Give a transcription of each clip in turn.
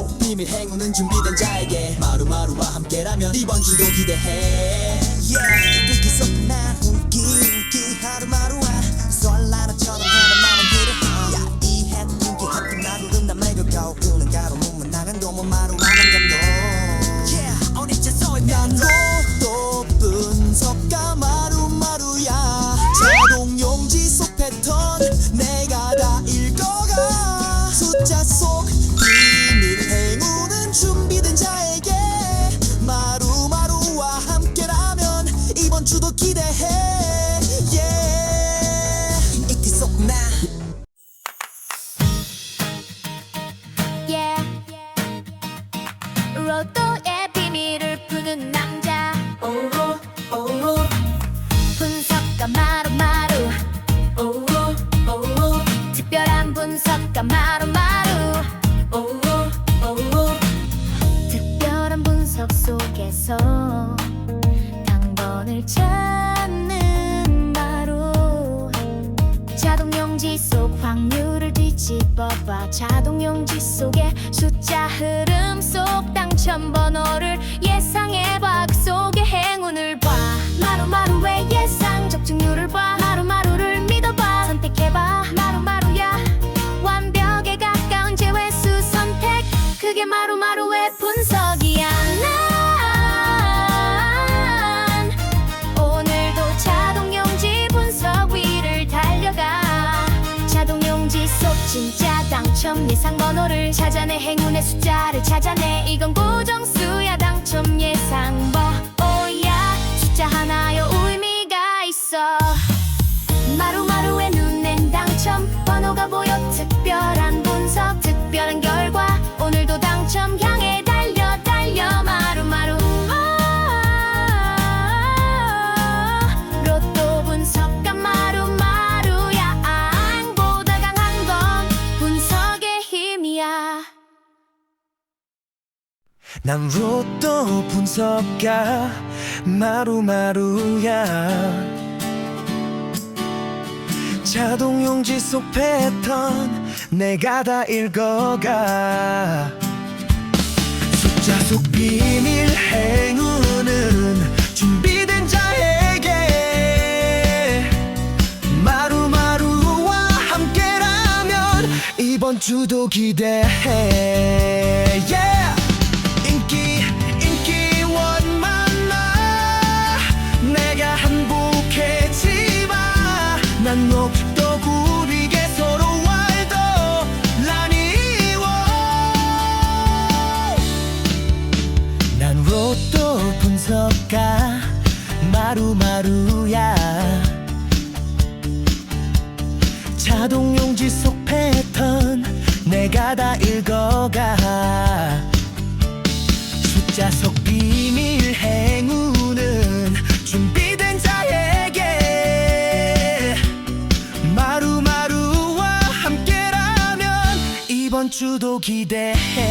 속 비밀 행운은 준비된 자에게 마루마루와 함께라면 이번 주도 기대해. Yeah, 속나 주도 기대해 봐 자동용지 속의 숫자 흐름 속 당첨 번호를 예상해봐. 그 속의 행운을 봐. 마루마루의 예상? 적중률을 봐. 마루마루를 믿어봐. 선택해봐. 마루마루야. 완벽에 가까운 제외수 선택. 그게 마루마루의 분석이야. 난 오늘도 자동용지 분석 위를 달려가. 자동용지 속 진짜 당첨 예상 번호를 찾아내 행운의 숫자를 찾아내. 이건 고정수야 당첨 예상 번호야 숫자 하나여 의미가 있어. 마루마루의 눈엔 당첨 번호가 보여 난 로또 분석가 마루마루야. 자동용 지 속 패턴 내가 다 읽어가. 숫자 속 비밀 행운은 준비된 자에게. 마루마루와 함께라면 이번 주도 기대해. Yeah! 분석가 마루마루야. 자동용 지 속 패턴 내가 다 읽어가. 숫자 속 비밀 행운은 준비된 자에게. 마루마루와 함께라면 이번 주도 기대해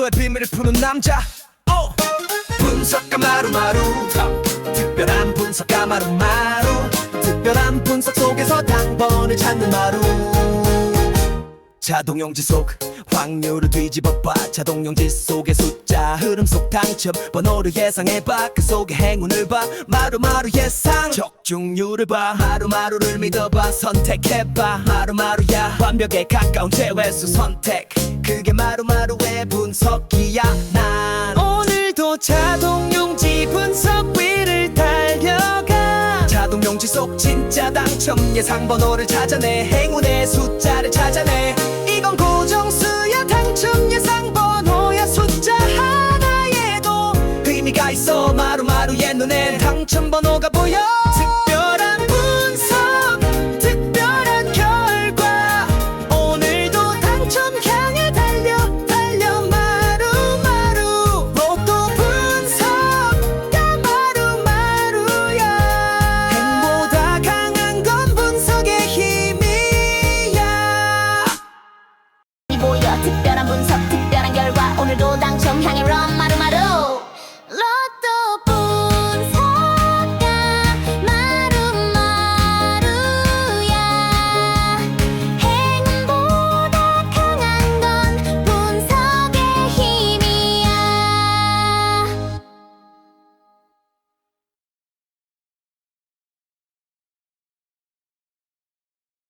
로또의 비밀을 푸는 남자. oh. 분석가 마루마루. 특별한 분석가 마루마루. 특별한 분석 속에서 당번을 찾는 마루 자동용지 속 확률을 뒤집어봐. 자동용지 속의 숫자 흐름 속 당첨. 번호를 예상해봐. 그 속의 행운을 봐. 마루마루 예상. 적중률을 봐. 마루마루를 믿어봐. 선택해봐. 마루마루야. 완벽에 가까운 제외수 선택. 그게 마루마루의 분석이야. 난 오늘도 자동용지 분석 위를 달려가. 자동용지 속 진짜 당첨. 예상 번호를 찾아내. 행운의 숫자를 찾아내 고정수야 당첨 예상 번호야. 숫자 하나에도 의미가 있어. 마루마루의 눈엔 당첨 번호가 보여